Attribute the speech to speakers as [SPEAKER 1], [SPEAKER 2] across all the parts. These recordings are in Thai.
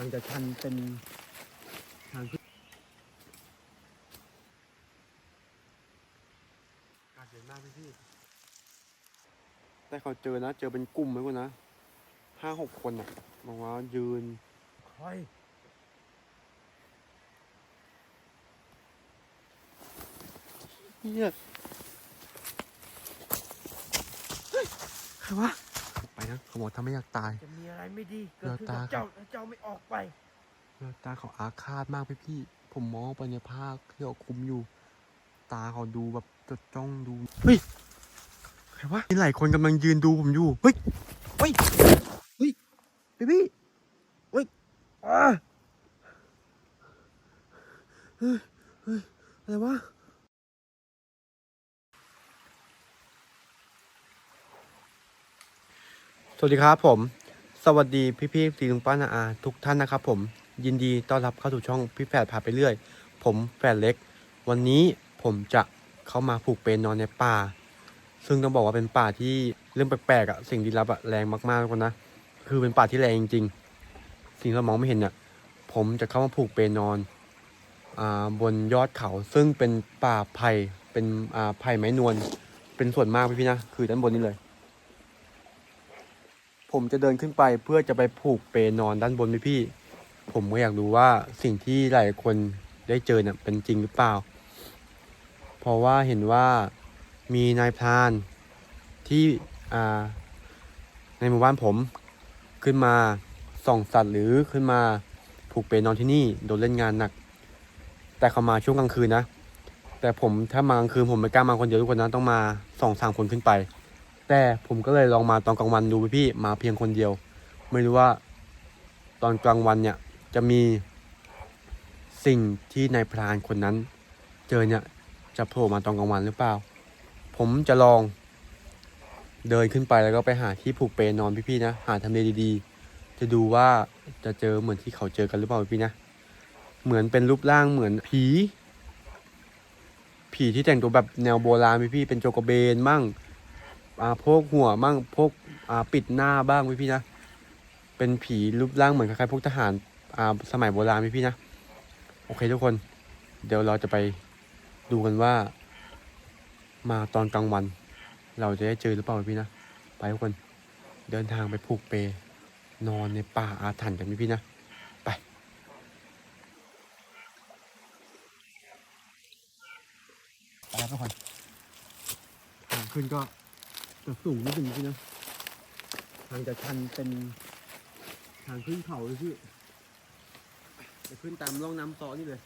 [SPEAKER 1] างจะชันเป็นทางขึ้นอากาศเย็นมากพี่พี่แต่เขาเจอนะ เจอเป็นกลุ่มไหมกูนะห้าหกคนอะบอกว่ายืนใครเฮียเฮ้ยใครวะ ไปนะเขาบอกถ้าไม่อยากตาย
[SPEAKER 2] จะมีอะไรไม่ดีเกิดขึ้น
[SPEAKER 1] เดี๋ยว
[SPEAKER 2] กับ
[SPEAKER 1] ตา
[SPEAKER 2] เจ้าถ้าเจ้าไม่ออกไป
[SPEAKER 1] แววตาเขาอาฆาตมากพี่พี่ๆผมมองไปในภาคที่เขาคุมอยู่ ตาเขาดูแบบจดจ้องดู เฮ้ย ใครวะมีหลายคนกำลังยืนดูผมอยู่ เฮ้ย เฮ้ย เฮ้ยพี่พี่ เฮ้ยอ่าเฮ้ย เฮ้ย อะไรวะ สวัสดีครับผม สวัสดีพี่พี่ๆสีลุงป้านาอาทุกท่านนะครับผมยินดีต้อนรับเข้าสู่ช่องพี่แฝดพาไปเรื่อย ผมแฝดเล็ก วันนี้ผมจะเข้ามาผูกเปนนอนในป่า ซึ่งต้องบอกว่าเป็นป่าที่เรื่องแปลกๆอะสิ่งลี้ลับอะแรงมากๆทุกคนนะคือเป็นป่าที่แรงจริงๆสิ่งที่เรามองไม่เห็นเนี่ยผมจะเข้ามาผูกเปนอนอ่าบนยอดเขาซึ่งเป็นป่าไผ่เป็นอ่าไผ่ไม้นวลเป็นส่วนมากพี่ๆนะ คือด้านบนนี้เลย ผมจะเดินขึ้นไปเพื่อจะไปผูกเปนอนด้านบนพี่พี่ ผมก็อยากรู้ว่าสิ่งที่หลายคนได้เจอเนี่ยเป็นจริงหรือเปล่า เพราะว่าเห็นว่ามีนายพรานที่อ่าในหมู่บ้านผมขึ้นมาส่องสัตว์หรือขึ้นมาผูกเปนอนที่นี่โดนเล่นงานหนัก แต่เขามาช่วงกลางคืนนะ แต่ผมถ้ามากลางคืนผมไม่กล้ามาคนเดียวทุกคนนะต้องมาสองสามคนขึ้นไป แต่ผมก็เลยลองมาตอนกลางวันดูพี่มาเพียงคนเดียว ไม่รู้ว่าตอนกลางวันเนี่ยจะมีสิ่งที่นายพรานคนนั้น เจอเนี่ยจะโผล่มาตอนกลางวันหรือเปล่า ผมจะลองเดินขึ้นไปแล้วก็ไปหาที่ผูกเปนอนพี่ๆนะ หาทำเลดีๆ จะดูว่าจะเจอเหมือนที่เขาเจอกันหรือเปล่าพี่นะ เหมือนเป็นรูปร่างเหมือนผี ผีที่แต่งตัวแบบแนวโบราณพี่ๆเป็นโจกเบนมั่ง อาพกหัวบ้างพกอาปิดหน้าบ้างพี่พี่นะ เป็นผีรูปร่างเหมือนคล้ายๆพวกทหารอาสมัยโบราณพี่พี่นะ โอเคทุกคน เดี๋ยวเราจะไปดูกันว่า มาตอนกลางวัน เราจะได้เจอหรือเปล่าพี่นะ ไปทุกคนเดินทางไปผูกเปนอนในป่าอาถรรพ์กันพี่พี่นะไปไปทุกคนทางขึ้นก็ สูงนิดนึงพี่นะทางจะชันเป็นทางขึ้นเขาเลยพี่จะขึ้นตามร่องน้ำซอนี่เลย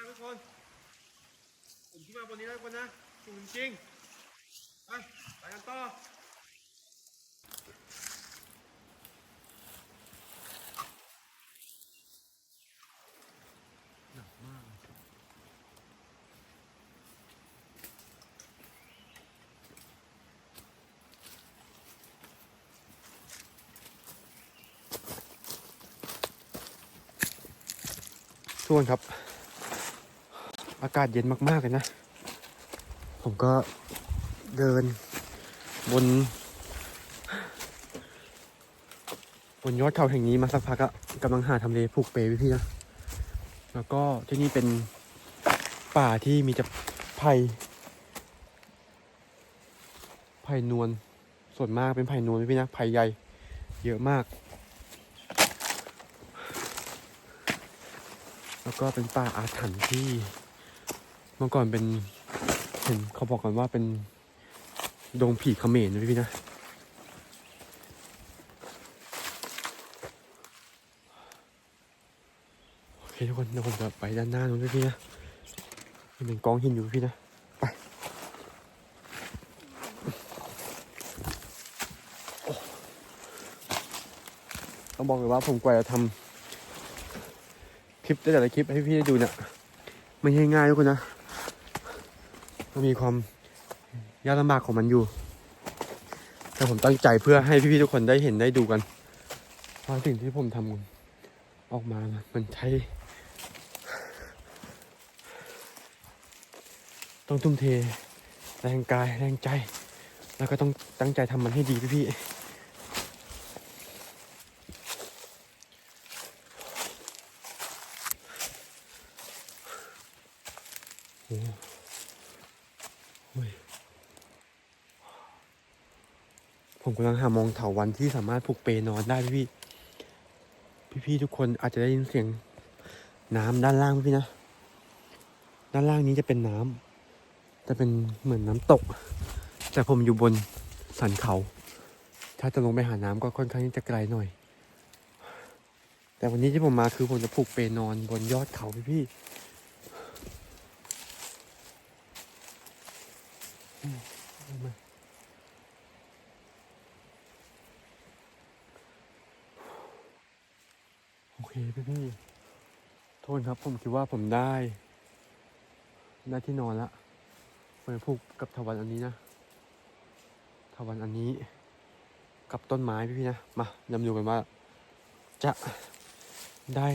[SPEAKER 1] สูงมากทุกคนผมที่มาบนนี้แล้วทุกคนนะสูงจริงไปไปกันต่อหนักมากทุกคนครับ อากาศเย็นมากๆเลยนะ ผมก็เดินบน บนยอดเขาแห่งนี้มาสักพักอะกำลังหาทำเลผูกเปพี่พี่นะ แล้วก็ที่นี่เป็นป่าที่มีแต่ไผ่ไผ่นวลส่วนมากเป็นไผ่นวลพี่นะไผ่ใหญ่ เยอะมาก แล้วก็เป็นป่าอาถรรพ์ที่ เมื่อก่อนเป็นเห็นเขาบอกกันว่าเป็นดงผีเขมรนะพี่นะโอเคทุกคนเดี๋ยวผมจะไปด้านหน้าตรงนี้พี่นะมันเป็นกองหินอยู่พี่นะไปต้องบอกเลยว่าผมกว่าจะทำคลิปแต่ละคลิปให้พี่ได้ดูเนี่ยไม่ใช่ง่ายทุกคนนะ มีความยากลำบากของมันอยู่ แต่ผมตั้งใจเพื่อให้พี่ๆทุกคนได้เห็นได้ดูกันว่าสิ่งที่ผมทำออกมานะมันใช้ ต้องทุ่มเท แรงกายแรงใจ แล้วก็ต้องตั้งใจทำมันให้ดีพี่ๆโอ้โหย ผมกำลังหามองเถาวันที่สามารถผูกเปนอนได้พี่พี่พี่ทุกคนอาจจะได้ยินเสียงน้ำด้านล่างพี่นะ ด้านล่างนี้จะเป็นน้ำจะเป็นเหมือนน้ำตก แต่ผมอยู่บนสันเขา ถ้าจะลงไปหาน้ำก็ค่อนข้างที่จะไกลหน่อย แต่วันนี้ที่ผมมาคือผมจะผูกเปนอนบนยอดเขาพี่พี่ๆ มาโอ เคพี่พี่โทษครับผมคิดว่าผมได้ได้ที่นอนละผมผูกกับถาวันอันนี้นะถาวันอันนี้ กับต้นไม้พี่พี่นะมายวมาดูกันว่า จะได้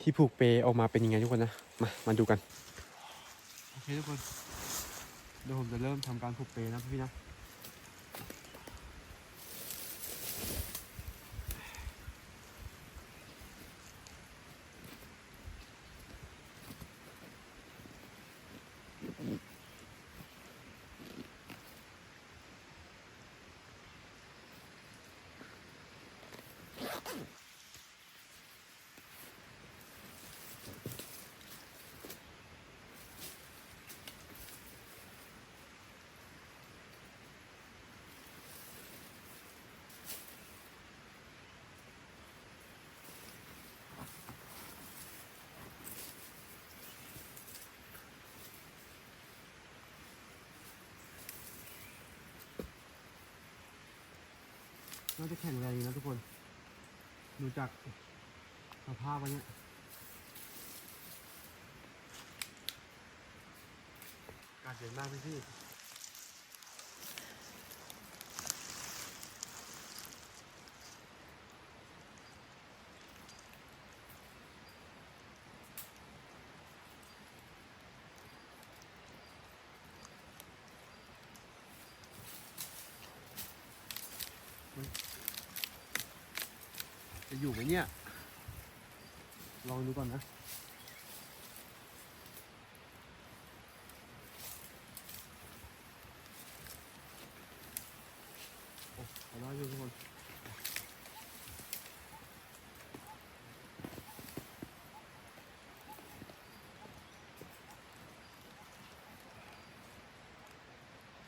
[SPEAKER 1] ที่ผูกเปออกมาเป็นยังไงทุกคนนะมามาดูกันโอเคทุกคนเดี๋ยวผมจะเริ่มทำการผูกเปนะพี่นะ น่าจะแข็งแรงดีนะทุกคน ดูจากสภาพวันนี้อาการเย็นมากพี่พี่ อยู่ไหมเนี่ย ลองดูก่อนนะโอ้ขอได้อยู่ทุกคน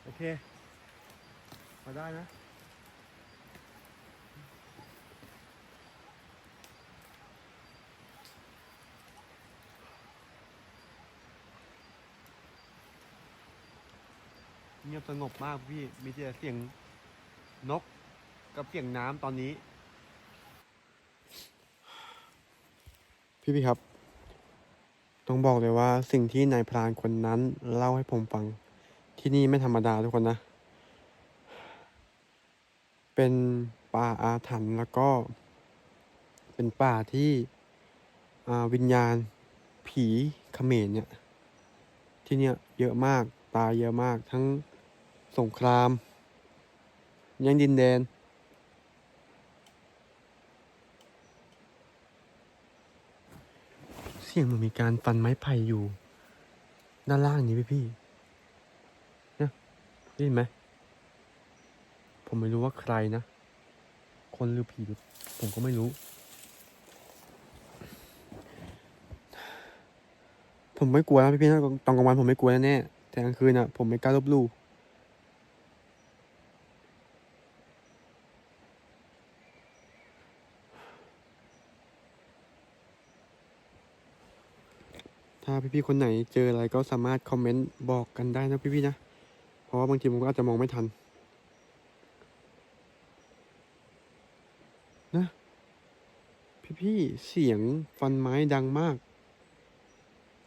[SPEAKER 1] โอเคพอได้นะียบสงบมากพี่ มีแต่เสียงนกกับเสียงน้ำตอนนี้ พี่พี่ครับ ต้องบอกเลยว่าสิ่งที่นายพรานคนนั้นเล่าให้ผมฟัง ที่นี่ไม่ธรรมดาทุกคนนะ เป็นป่าอาถรรพ์แล้วก็ เป็นป่าที่วิญญาณผีเขมรเนี่ย ที่เนี่ยเยอะมากตายเยอะมากทั้ง สงครามย่งดินแดน เสียงมันมีการฟันไม้ไผ่อยู่ ด้านล่างนี้พี่พี่เนี่ยได้ยินไหม ผมไม่รู้ว่าใครนะ คนหรือผีผมก็ไม่รู้ ผมไม่กลัวนะพี่พี่นะตอนกลางวันผมไม่กลัวแน่แต่กลางคืนอะ ผมไม่กล้าลบลู่ พี่พี่ๆคนไหนเจออะไรก็สามารถคอมเมนต์บอกกันได้นะพี่พี่ๆนะ เพราะว่าบางทีผมก็อาจจะมองไม่ทัน นะ พี่พี่ๆเสียงฟันไม้ดังมาก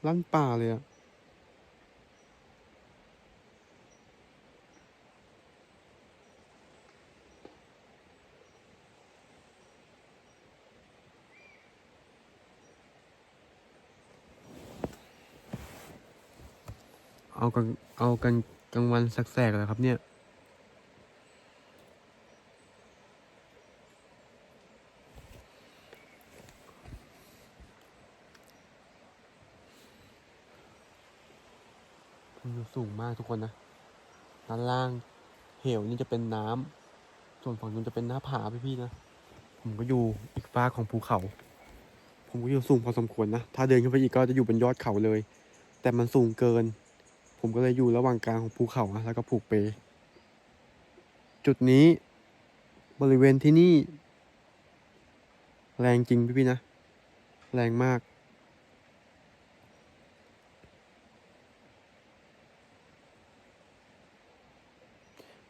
[SPEAKER 1] ลั่นป่าเลยอะ กันเอากันกลางวันแสกๆเลยครับเนี่ยมันอยู่สูงมากทุกคนนะ ด้านล่างเหวนี่จะเป็นน้ำ ส่วนฝั่งนู้นจะเป็นหน้าผาพี่ๆนะ ผมก็อยู่อีกฝากของภูเขา ผมก็อยู่สูงพอสมควรนะ ถ้าเดินขึ้นไปอีกก็จะอยู่บนยอดเขาเลย แต่มันสูงเกิน ผมก็เลยอยู่ระหว่างกลางของภูเขานะแล้วก็ผูกเป จุดนี้บริเวณที่นี่ แรงจริงพี่ๆนะ แรงมาก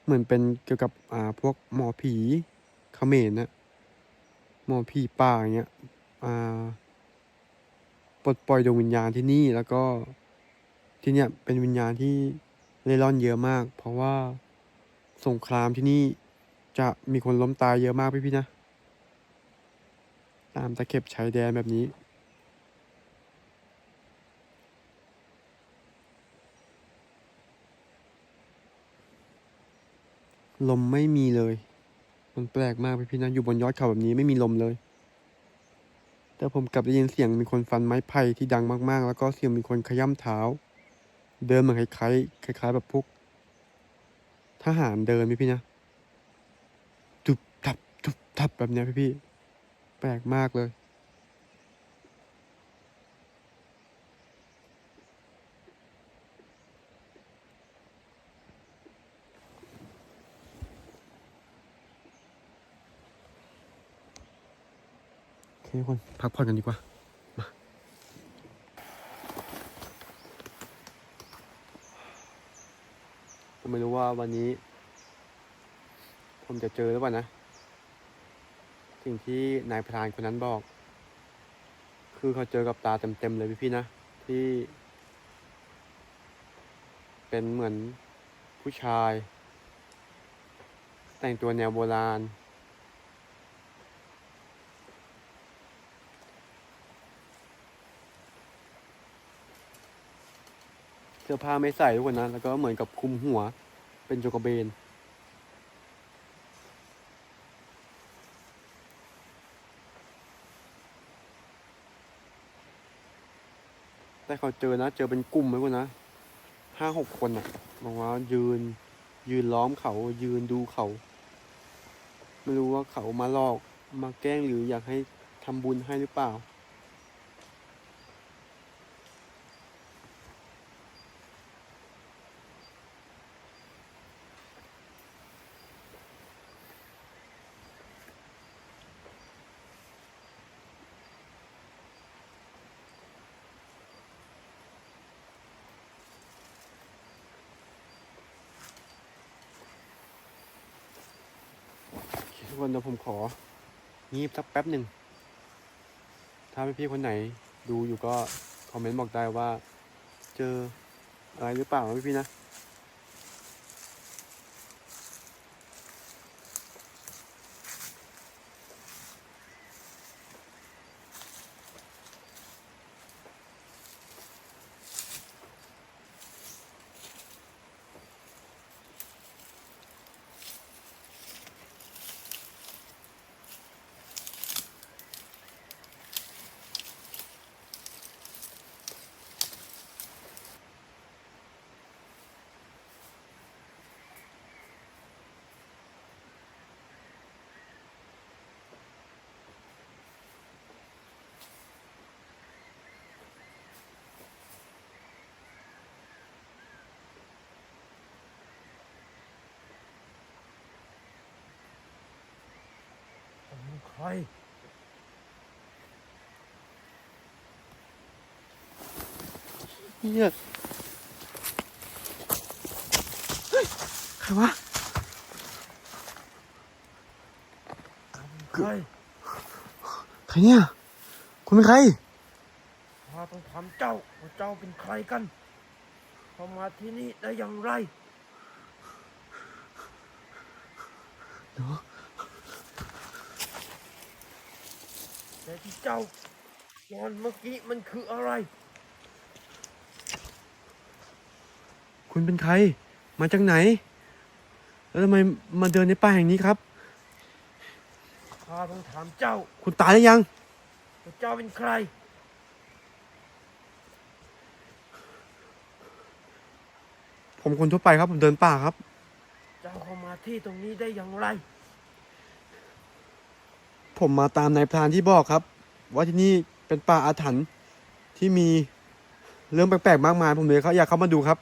[SPEAKER 1] เหมือนเป็นเกี่ยวกับอ่าพวกหมอผีเขมรนะหมอผีป่าอย่างเงี้ยอ่าปลดปล่อยดวงวิญญาณที่นี่แล้วก็ ที่เนี่ยเป็นวิญญาณที่เล่ร่อนเยอะมาก เพราะว่าสงครามที่นี่จะมีคนล้มตายเยอะมากพี่พี่ๆนะ ตามตะเข็บชายแดนแบบนี้ลมไม่มีเลย มันแปลกมากพี่พี่นะ อยู่บนยอดเขาแบบนี้ไม่มีลมเลย แต่ผมกลับได้ยินเสียงมีคนฟันไม้ไผ่ที่ดังมากๆ แล้วก็เสียงมีคนขย้ำเท้า เดินเหมือนคล้ายๆคล้าย ๆ แบบพวกทหารเดินพี่พี่นะทุบทับทุบทับแบบเนี้ยพี่พี่แปลกมากเลยโอเคทุกคนพักผ่อนกันดีกว่า ผมไม่รู้ว่าวันนี้ ผมจะเจอหรือเปล่านะ สิ่งที่นายพรานคนนั้นบอก คือเขาเจอกับตาเต็มๆเลยพี่ๆนะ ที่ เป็นเหมือนผู้ชาย แต่งตัวแนวโบราณ เสื้อผ้าไม่ใส่ทุกคนนะ แล้วก็เหมือนกับคลุมหัว เป็นโจกรเบน แต่เขาเจอนะ เจอเป็นกลุ่มไหมวะนะห้าหกคนอะบอกว่ายืน ยืนล้อมเขา ยืนดูเขา ไม่รู้ว่าเขามาหลอก มาแกล้งหรืออยากให้ทำบุญให้หรือเปล่า คนเดี๋ยวผมของีบสักแป๊บหนึ่ง ถ้าพี่ๆคนไหนดูอยู่ก็คอมเมนต์บอกได้ว่า เจออะไรหรือเปล่าพี่ๆนะ
[SPEAKER 2] ผมใคร
[SPEAKER 1] เฮียเฮ้ยใครวะ
[SPEAKER 2] ใคร
[SPEAKER 1] ใครเนี่ย คุณเป็นใคร
[SPEAKER 2] ข้าต้องถามเจ้าว่าเจ้าเป็นใครกันเข้ามาที่นี่ได้อย่างไร
[SPEAKER 1] เนาะ
[SPEAKER 2] แต่ที่เจ้านอนเมื่อกี้มันคืออะไร
[SPEAKER 1] คุณเป็นใคร มาจากไหน แล้วทำไมมาเดินในป่าแห่งนี้ครับ
[SPEAKER 2] ข้าต้องถามเจ้า
[SPEAKER 1] คุณตายหรือยัง
[SPEAKER 2] ว่าเจ้าเป็นใคร
[SPEAKER 1] ผมคนทั่วไปครับ ผมเดินป่าครับ
[SPEAKER 2] เจ้าเข้ามาที่ตรงนี้ได้อย่างไร
[SPEAKER 1] ผมมาตามนายพรานที่บอกครับ ว่าที่นี่เป็นป่าอาถรรพ์ที่มีเรื่องแปลกๆมากมาย ผมเลยเขาอยากเข้ามาดูครับ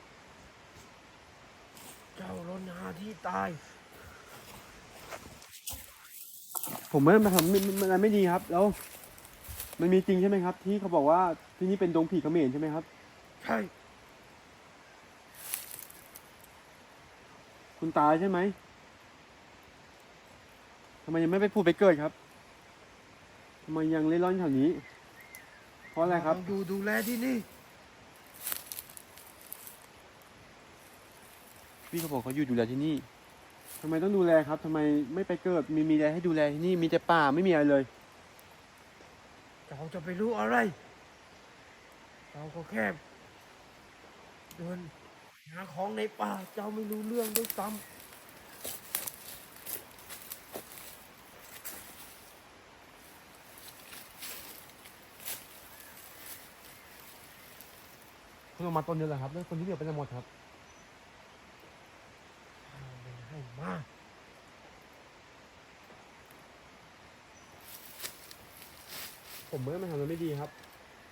[SPEAKER 2] เจ้าล้นหาที่ตาย
[SPEAKER 1] ผมไม่ได้มาทำมันมันไม่ดีครับ แล้ว มันมีจริงใช่ไหมครับ ที่เขาบอกว่าที่นี่เป็นดงผีเขมรใช่ไหมครับ
[SPEAKER 2] ใช่
[SPEAKER 1] คุณตายใช่ไหมทำไมยังไม่ไปพูดไปเกิดครับ ทำไมยังเล่ร่อนแถวนี้ เพราะอะไรครับ
[SPEAKER 2] ต้องดูดูแลที่นี่
[SPEAKER 1] พี่เขาบอกเขาอยู่ดูแลที่นี่ทำไมต้องดูแลครับทำไมไม่ไปเกิดมีมีอะไรให้ดูแลที่นี่มีแต่ป่าไม่มีอะไรเลย
[SPEAKER 2] เจ้าจะไปรู้อะไร เราก็แค่เดินหาของในป่า เจ้าไม่รู้เรื่องด้วยซ้
[SPEAKER 1] เพิ่งเอามาต้นเดียวแหละครับแล้วคนที่เหลือไปไหนหมดครับำ
[SPEAKER 2] ไม่ให้มาก
[SPEAKER 1] ผมไม่ได้มาทำอะไรไม่ดีครับ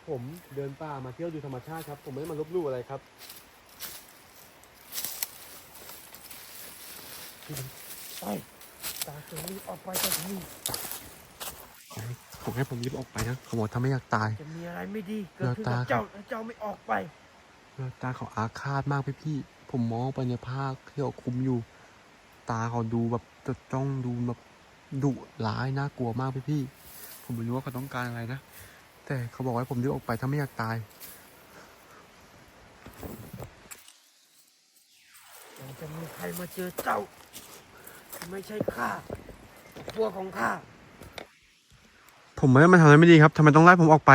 [SPEAKER 1] ผมเดินป่ามาเที่ยวดูธรรมชาติครับ ผมไม่ได้มาลบหลู่อะไรครับ
[SPEAKER 2] ไปตาจะรีบออกไปจากที่นี่
[SPEAKER 1] ผมให้ผมรีบออกไปนะเขาบอกถ้าไม่อยากตาย
[SPEAKER 2] จะมีอะไรไม่ดีเกิดขึ้น
[SPEAKER 1] เดี๋
[SPEAKER 2] กั
[SPEAKER 1] ยว
[SPEAKER 2] บ
[SPEAKER 1] ตา
[SPEAKER 2] เจ้าถ้าเจ้าไม่ออกไป
[SPEAKER 1] เลือด ตาเขาอาฆาตมากพี่พี่ๆผมมองไปในภาคที่เขาคุมอยู่ ตาเขาดูแบบจะจ้องดูแบบดุร้ายน่ากลัวมากพี่พี่ๆผมไม่รู้ว่าเขาต้องการอะไรนะ แต่เขาบอกว่าให้ผมรีบออกไปถ้าไม่อยากตาย
[SPEAKER 2] ยังจะมีใครมาเจอเจ้าที่ไม่ใช่ข้าพวกของข้า
[SPEAKER 1] ผมไม่ได้มาทำอะไรไม่ดีครับทำไมต้องไล่ผมออกไป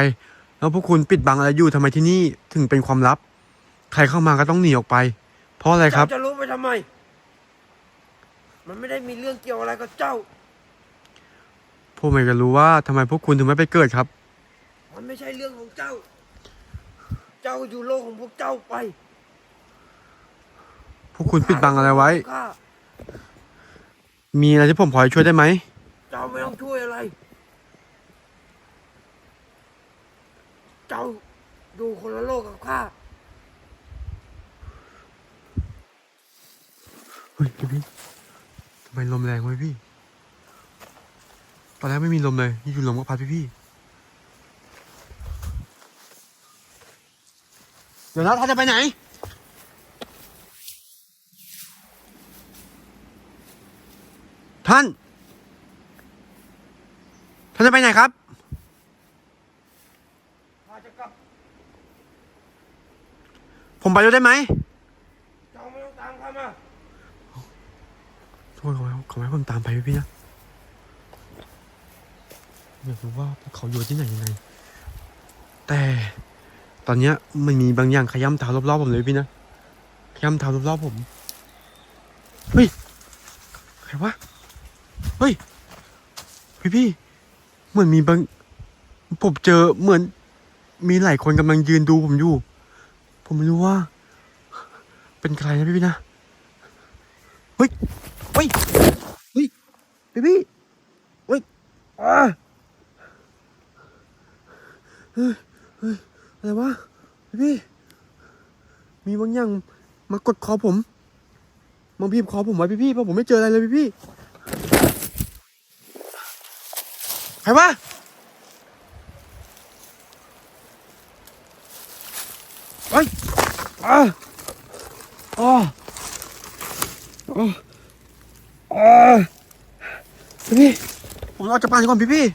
[SPEAKER 1] แล้วพวกคุณปิดบังอะไรอยู่ทำไมที่นี่ถึงเป็นความลับ ใครเข้ามาก็ต้องหนีออกไป เพราะอะไรครับ
[SPEAKER 2] เจ้าจะรู้ไปทำไม มันไม่ได้มีเรื่องเกี่ยวอะไรกับเจ้า
[SPEAKER 1] ผมอยากจะรู้ว่าทำไมพวกคุณถึงไม่ไปเกิดครับ
[SPEAKER 2] มันไม่ใช่เรื่องของเจ้า เจ้าอยู่โลกของพวกเจ้าไป
[SPEAKER 1] พวกคุณปิดบังอะไรไว้
[SPEAKER 2] ข้า
[SPEAKER 1] มีอะไรที่ผมพอจะช่วยได้ไหม
[SPEAKER 2] เจ้าไม่ต้องช่วยอะไร เจ้าดูคนละโลกกับข้า
[SPEAKER 1] เฮ้ยพี่ทำไมลมแรงไว้พี่ ตอนแรกไม่มีลมเลยอยู่ลมก็พัดพี่พี่เดี๋ยวนะท่านจะไปไหนท่าน ท่านจะไปไหนครับ
[SPEAKER 2] ข้าจะกลับ
[SPEAKER 1] ผมไปด้วยได้ไหม
[SPEAKER 2] เจ้าไม่ต้องตามข้ามา
[SPEAKER 1] โทษเขาไว้เขาให้ผมตามไปพี่นะอยากรู้ว่าเขาอยู่ที่ไหนยังไง แต่ตอนเนี้ยมันมีบางอย่างขย้ำเท้ารอบๆผมเลยพี่นะขย้ำเท้ารอบๆผมเฮ้ยใครวะเฮ้ยพี่พี่เหมือนมีบางผมเจอเหมือน มีหลายคนกำลังยืนดูผมอยู่ ผมไม่รู้ว่า เป็นใครนะพี่พี่นะเฮ้ย เฮ้ยเฮ้ยพี่พี่เฮ้ยอ่าเฮ้ยเฮ้ยอะไรวะพี่พี่มีบางอย่างมากดคอผมมาบีบคอผมไว้พี่พี่เพราะผมไม่เจออะไรเลยพี่พี่ใครวะเฮ้ยอ่าอ๋ออ่าพี่พี่ผมอ อกจากบ้านก่อนพี่พี่